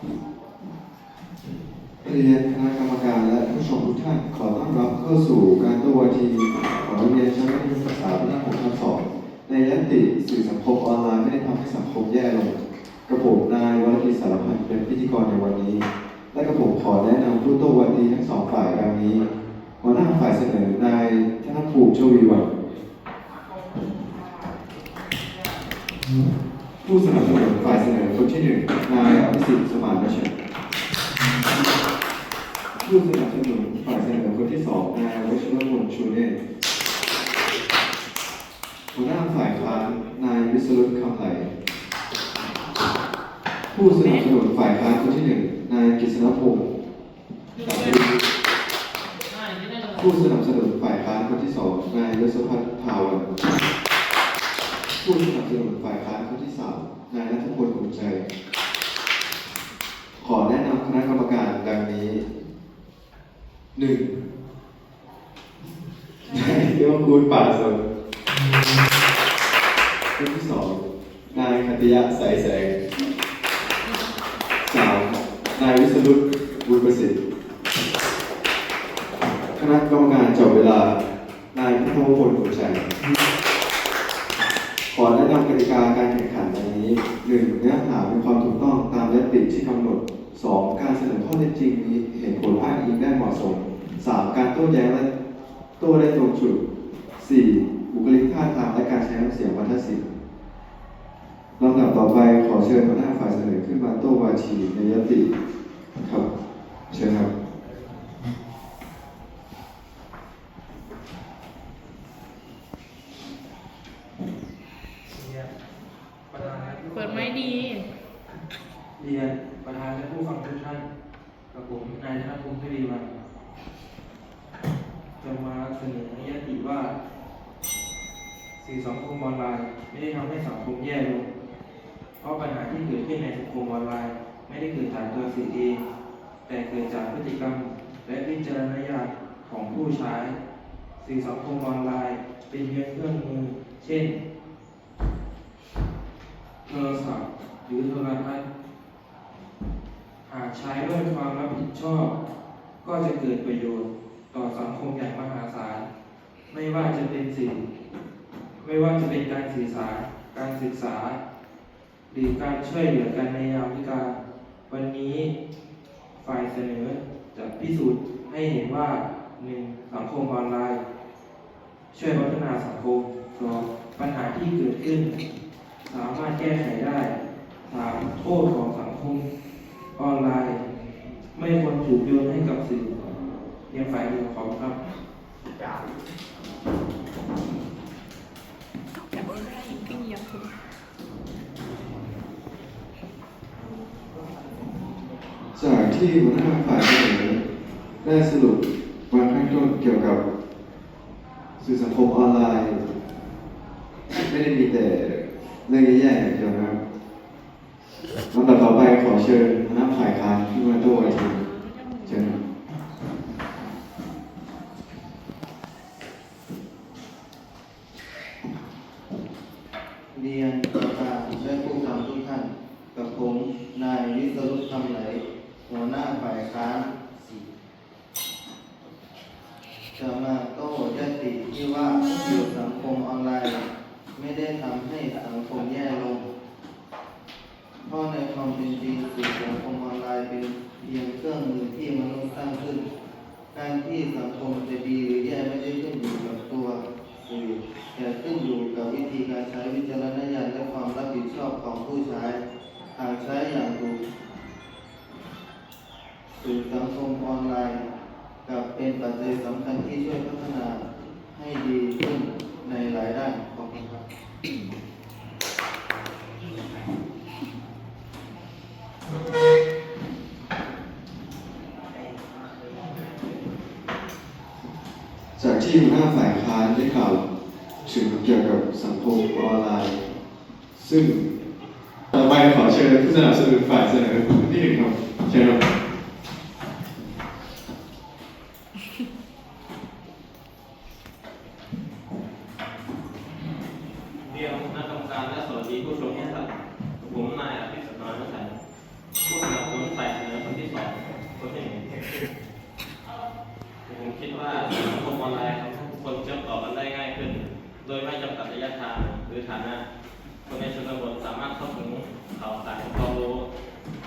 เรียนคณะกรรมการและผู้ชมทุกท่านขอต้อนรับเข้าสู่การตัวทีของนักเรียนชั้นมัธยมศึกษาปีที่6ทับ2ในยติสื่อสังคมออนไลน์ไม่ได้ทำให้สังคมแย่ลงกระผมนายวรกิจสารพันธ์เป็นพิธีกรในวันนี้ และกระผมขอแนะนำผู้โต้วันดีทั้งสองฝ่ายดังนี้หัวหน้าฝ่ายเสนอนายธนภูมิชวีวัน ผู้สนับสนุนฝ่ายเสนอคนที่หนึ่งนายอภิสิทธิ์สมานวชผู้สนับสนุนฝ่ายเสนอคนที่สองนายวชิรมนชูเนตหัวหน้าฝ่ายค้านนายวิศรุตคำไหลผู้สนับสนุนฝ่ายค้านคนที่หนึ่งนายกฤษณพงศ์ดาบดินผู้สนับสนุนคนที่สองนายยศพัฒน์ภาวัน ผู้สนับสนุนฝ่ายค้านคนที่สามนายนัทพลขุนใจขอแนะนำคณะกรรมการดังนี้หนึ่งนายเยวกูลป่าสนคนที่สองนายคติยะใสแสงสามนายวิศรุตบุญประสิทธิ์คณะกรรมการจับเวลานายพัทรพลขุนใจ ขอแนะนำกติกาการแข่งขันดังนี้ 1. เนื้อหามีความถูกต้องตามยติที่กำหนด 2. การเสนอข้อเท็จจริงมีเหตุผลอ้างอิงได้เหมาะสม 3. การโต้แย้งและโต้ได้ตรงจุด 4. บุคลิกท่าทางและการใช้น้ำเสียงวรรณศิลป์ลำดับต่อไปขอเชิญหัวหน้าฝ่ายเสนอขึ้นมาโต้วาทีในยติครับเชิญครับ เรียนประธานและผู้ เปิดไม่ดี เรียนประธานและผู้ฟังทุกท่านกับผมนายธนพงศ์ทวีวันจะมาเสนอยติว่า สื่อสังคมออนไลน์ ไม่ได้ทำให้สังคมแย่ลง เพราะปัญหาที่เกิดขึ้นในสังคมออนไลน์ ไม่ได้เกิดจากตัวสื่อเอง แต่เกิดจากพฤติกรรม และวิจารณญาณของผู้ใช้ สื่อสังคมออนไลน์ เป็นเพียงเครื่องมือ เช่น โทรศัพท์หรือโทรทัศน์หากใช้ด้วยความรับผิดชอบ ก็จะเกิดประโยชน์ต่อสังคมอย่างมหาศาล ไม่ว่าจะเป็นสิ่งไม่ว่าจะเป็นการสื่อสาร การศึกษา หรือการช่วยเหลือกันในยามวิการวันนี้ฝ่ายเสนอจะพิสูจน์ให้เห็นว่าหนึ่งสังคมออนไลน์ ช่วยพัฒนาสังคมสองปัญหาที่เกิดขึ้น สามารถแก้ไขได้สามโทษของสังคมออนไลน์ ไม่ควรถูกโยนให้กับสื่อเพียงฝ่ายเดียวของครับจากที่หัวหน้าฝ่ายเสนอได้สรุปมาข้างต้นเกี่ยวกับสื่อสังคมออนไลน์ ไม่ได้มีแต่เรื่องแย่ๆอย่างเดียวนะครับลำดับต่อไปขอเชิญ หัวหน้าฝ่ายค้านขึ้นมาโต้อีกทีเชิญเรียนประธานและผู้ฟังทุกท่าน กับผม นายวิศรุตคำไหล หัวหน้าฝ่ายค้านจะมาโต้ยติที่ว่าสื่อสังคมออนไลน์ ไม่ได้ทำให้สังคมแย่ลง เพราะในความเป็นจริงสื่อสังคมออนไลน์เป็นเพียงเครื่องมือที่มนุษย์สร้างขึ้น การที่สังคมจะดีหรือแย่ไม่ได้ขึ้นอยู่กับตัวสื่อแต่ขึ้นอยู่กับวิธีการใช้วิจารณญาณและความรับผิดชอบของผู้ใช้หากใช้อย่างถูกสื่อสังคมออนไลน์กับเป็นปัจจัยสำคัญที่ช่วยพัฒนาให้ดีขึ้นในหลายด้านขอบคุณครับ ที่หัวหน้าฝ่ายค้านได้กล่าวถึงเกี่ยวกับสังคมออนไลน์ ซึ่งต่อไปขอเชิญผู้สนับสนุนฝ่ายเสนอที่หนึ่งครับเชิญครับ เรียนคณะกรรมการและสวัสดีผู้ชมทุกท่านผมนายอภิสิทธิ์น้อยนักสัน ผู้สนับสนุนฝ่ายเสนอคนที่สองคนที่หนึ่งผมคิดว่าสังคมออนไลน์ทำให้ทุกคนเชื่อมต่อกันได้ง่ายขึ้น โดยไม่จำกัดระยะทางหรือฐานะ คนในชนบทสามารถเข้าถึงข่าวสารความรู้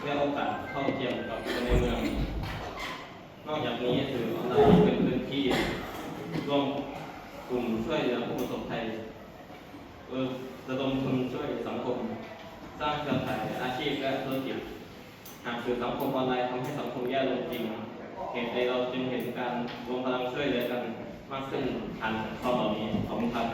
และโอกาสเท่าเทียมกับคนในเมือง นอกจากนี้สื่อออนไลน์เป็นพื้นที่ร่วมกลุ่มช่วยเหลือผู้ประสบภัยเออระดมทุนช่วยสังคม สร้างเครือข่ายอาชีพและธุรกิจ หาก สื่อสังคมออนไลน์ทำให้สังคมแย่ลงจริง เหตุใดเราจึงเห็นการรวมพลังช่วยเหลือกันมากขึ้นผ่านข้อเหล่านี้ขอบคุณครับ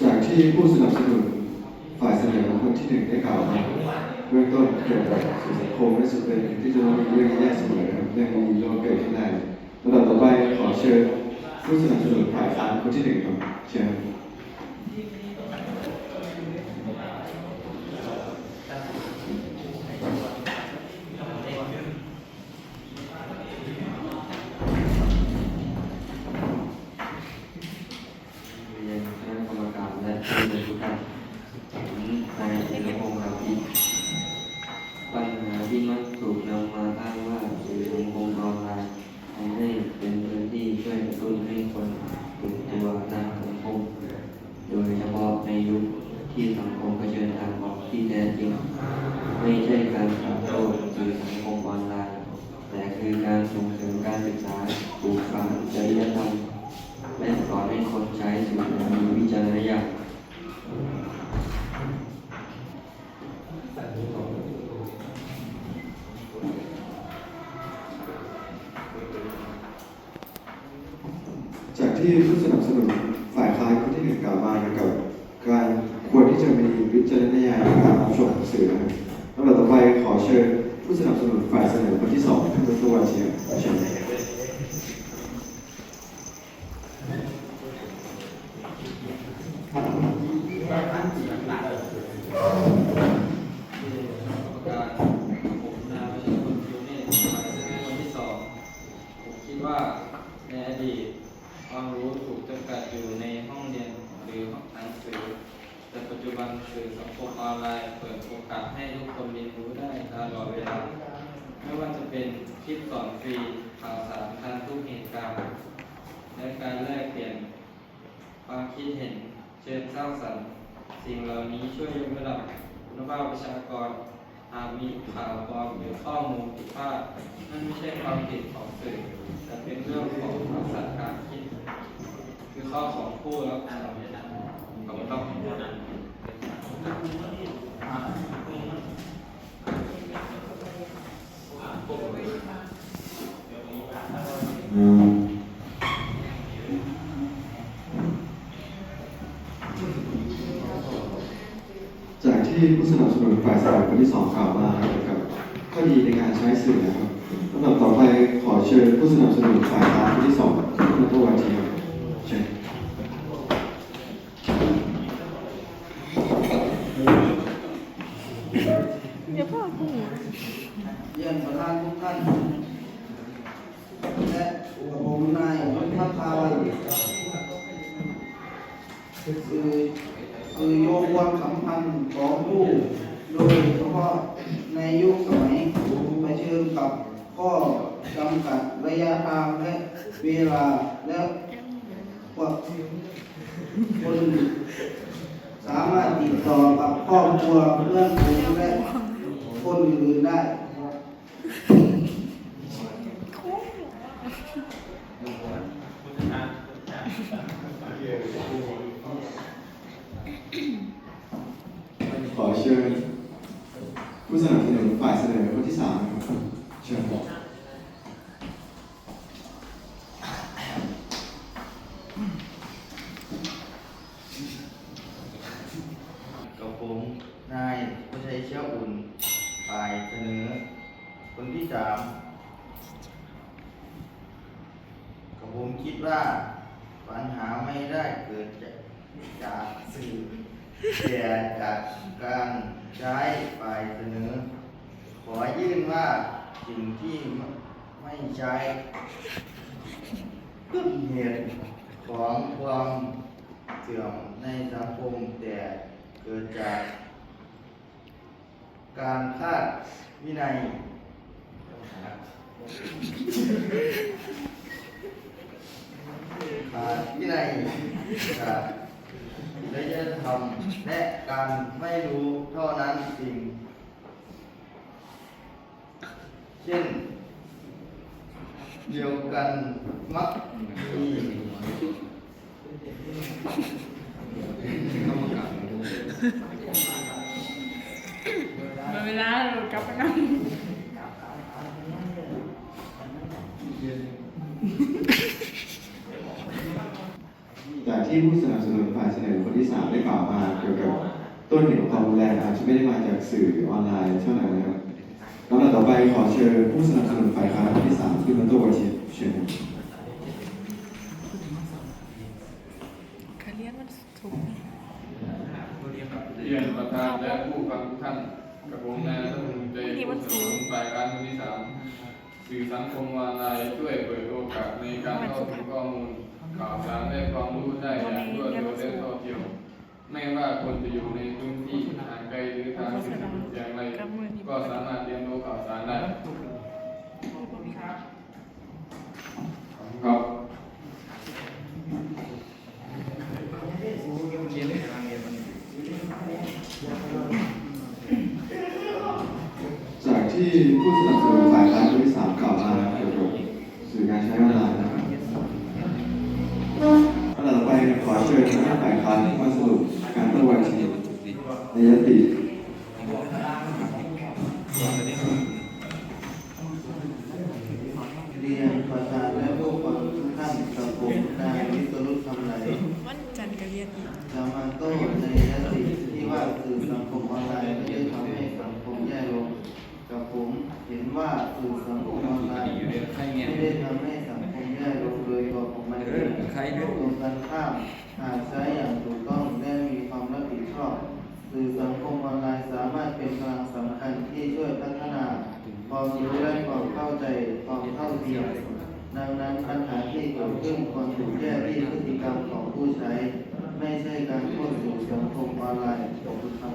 จากที่ผู้สนับสนุนฝ่ายเสนอคนที่หนึ่งได้กล่าวมาเบื้องต้นเกี่ยวกับสื่อสังคมและสุดเป็นที่จะมีเรื่องแย่เสมอนะครับเรื่องดีๆย่อมเกิดขึ้นได้ลำดับต่อไปขอเชิญ ผู้สนับสนุนฝ่ายค้านคนที่หนึ่งครับเชิญ เรียนคณะกรรมการและผู้บริหารผมนายเอกพงศ์ครับอีกปัญหาที่มักถูกนำมาอ้างว่าสื่อสังคมออนไลน์ทำให้เป็นพื้นที่ช่วยกระตุ้นให้คนตื่นตัวทางสังคม โดยเฉพาะในยุคที่สังคมเผชิญทางออกที่แท้จริง ไม่ ใช่การตอบโต้สื่อสังคมออนไลน์แต่คือการส่งเสริมการศึกษาปลูกฝังจริยธรรมและสอนให้คนใช้สื่ออย่างมีวิจารณญาณจากที่ผู้สนับสนุนฝ่ายค้านคนที่หนึ่งกล่าวมาเกี่ยวกับการควรที่จะมีวิจารณญาณในการรับชมสื่อนะครับลำดับต่อไปขอ เชิญผู้สนับสนุนฝ่ายเสนอคนที่สองท่านดรวันเชียร์เชิญเลยครับ การผมนายประชาชนคิวเนตฝ่ายเสนอคนที่สองผมคิดว่าในอดีตความรู้ถูกจำกัดอยู่ในห้องเรียนหรือห้องหนังสือ แต่ปัจจุบันสื่อสังคมออนไลน์ เปิดโอกาสให้ทุกคนเรียนรู้ได้ตลอดเวลา ไม่ว่าจะเป็นคลิปสอนฟรีข่าวสารทันทุกเหตุการณ์ และการแลกเปลี่ยนความคิดเห็นเชิงสร้างสรรค์ สิ่งเหล่านี้ช่วยยกระดับคุณภาพประชากรหากมีข่าวปลอมหรือข้อมูลผิดพลาดนั่นไม่ใช่ความผิดของสื่อแต่เป็นเรื่องของทักษะการคิด คือข้อของผู้รับสารขอบคุณครับ จาก ที่ผู้สนับสนุนฝ่ายสนับคนที่สองกล่าวมาเกี่ยวกับข้อดีในการใช้สื่อนะครับลำดับต่อไปขอเชิญผู้สนับสนุนฝ่ายค้าคนที่สองท่านดรวันเชียร์เชิญเดี๋ยวพ่อพูดเยี่ยมประธานทุกท่านและผมนายพัฒนาวันคือ คือโยงความสัมพันธ์ของผู้โดยเฉพาะในยุคสมัยเผชิญกับข้อจำกัดระยะทางและเวลาและกว่าคนสามารถติดต่อกับครอบครัวเพื่อนฝูงและคนอื่นๆได้ ขอเชิญผู้สนับสนุนฝ่ายเสนอคนที่สามครับเชิญ กับผม นายผู้ชัยเชี่ยวอุ่นฝ่ายเสนอ คนที่สามกับผมคิดว่า ปัญหาไม่ได้เกิดจากจากสื่อแต่จากการใช้ฝ่ายเสนอ ขอยื่นว่าสิ่งที่ไม่ใช้เหตุของความเสื่อมในสังคมแต่เกิดจาก การพลาดวินัยขาดวินัยขาดและจะทำและการไม่รู้เท่านั้นสิ่ง เช่น เดียวกันมักมีเว กลับไปนั่งจากที่ผู้สนับสนุนฝ่ายเสนอคนที่สามได้กล่าวมาเกี่ยวกับต้นเหตุของความรุนแรงอาจจะไม่ได้มาจากสื่อออนไลน์เท่านั้นนะครับลำดับต่อไปขอเชิญผู้สนับสนุนฝ่ายค้านคนที่สามขึ้นมาโต้วาทีเชิญครับการเรียนมันถูกเรียนประธานและผู้ฟังทุกท่าน ฝ่ายการคนที่สามสื่อสังคมออนไลน์ช่วยเปิดโอกาสในการเข้าถึงข้อมูลข่าวสารและความรู้ได้อย่างรวดเร็วและเท่าเทียมไม่ว่าคนจะอยู่ในพื้นที่ห่างไกลหรือทางสื่ออย่างไร ก็สามารถเรียนรู้ข่าวสารได้ครับ จากที่ผู้สนับสนุนฝ่ายค้านคนที่สามกล่าวมาเกี่ยวกับสื่อการใช้ออนไลน์นะครับลำดับต่อไปขอเชิญคณะฝ่ายค้านมาสรุปการโต้วาทีในยติ เรียนประธานและผู้ฟังทุกท่านกับผมนายวิศรุตทำไหล วันจันทร์ก็เรียนอีก จะมาโต้ในยติที่ว่าสื่อสังคมออนไลน์ไม่ได้ทำให้สังคมแย่ลง กับผมเห็นว่าสื่อสังคมออนไลน์ไม่ได้ทำให้สังคมแย่ลงโดยตัวของมันเองตรงกันข้ามหากใช้อย่างถูกต้องและมีความรับผิดชอบ สื่อสังคมออนไลน์สามารถเป็นพลังสำคัญที่ช่วยพัฒนาความรู้และความเข้าใจความเท่าเทียม ดังนั้นปัญหาที่เกิด ขึ้นความถูกแก้ที่พฤติกรรมของผู้ใช้ ไม่ใช่การเข้าสู่สังคมออนไลน์ขอบคุณครับ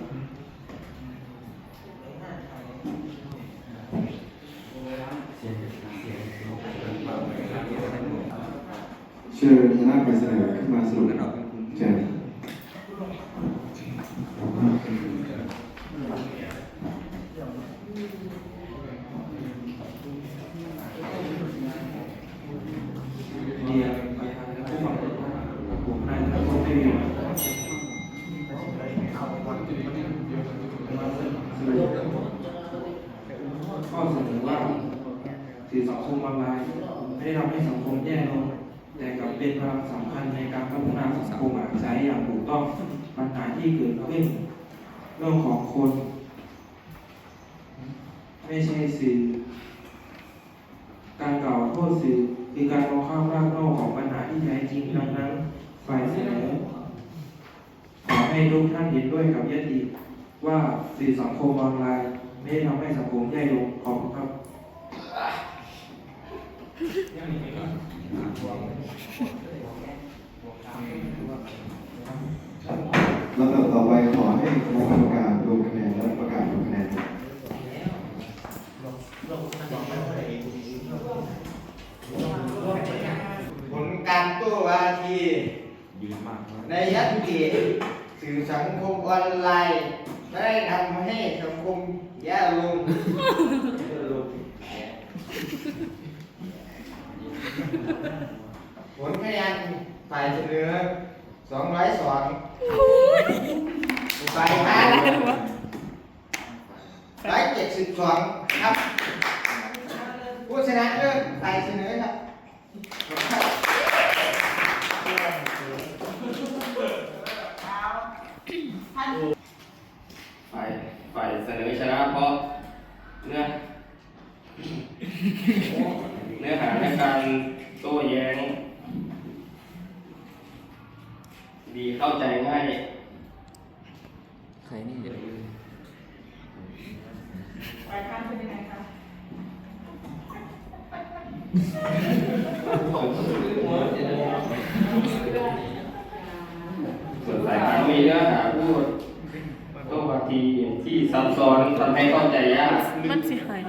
เชิญคณะไปเสนอขึ้นมาสรุปเชิญ เรียนประธานและผู้ฟังทุกท่านผมนายธนพลได้เรียนข้อเสนอว่าสื่อสังคมออนไลน์ไม่ได้ทำ ให้สังคมแย่ลง แต่กับเป็นพลังสำคัญในการพัฒนาสังคมหากใช้อย่างถูกต้องปัญหาที่เกิดขึ้นเรื่องของคน ไม่ใช่สื่อการกล่าวโทษสื่อคือการมองข้ามรากเหง้าของปัญหาที่แท้จริงดังนั้นฝ่ายเสนอขอให้ทุกท่านเห็นด้วยกับยติว่าสื่อสังคมออนไลน์ไม่ได้ทำให้สังคมแย่ลงขอบคุณครับ ลำดับต่อไปขอให้คณะกรรมการลงคะแนนและประกาศผลคะแนนผลการโต้วาทีในยัตติสื่อสังคมออนไลน์ได้ทำให้สังคมแย่ลง ผลคะแนนฝ่ายเสนอ 202ฝ่ายค้าน172ครับ ผู้ชนะเลิศฝ่ายเสนอครับฝ่ายฝ่ายเสนอชนะเพราะเนื้อเนื้อหาและการโต้แย้ง ดีเข้าใจง่ายใครนี่เดี๋ยวฝ่ายค้านเป็นยังไงคะส่วนสายการมีเนื้อหาพูดก็บางทีที่ซับซ้อนทำให้เข้าใจยากมันสิหายได้ส่วนสายพูดง่ายจึงเข้าใจง่าย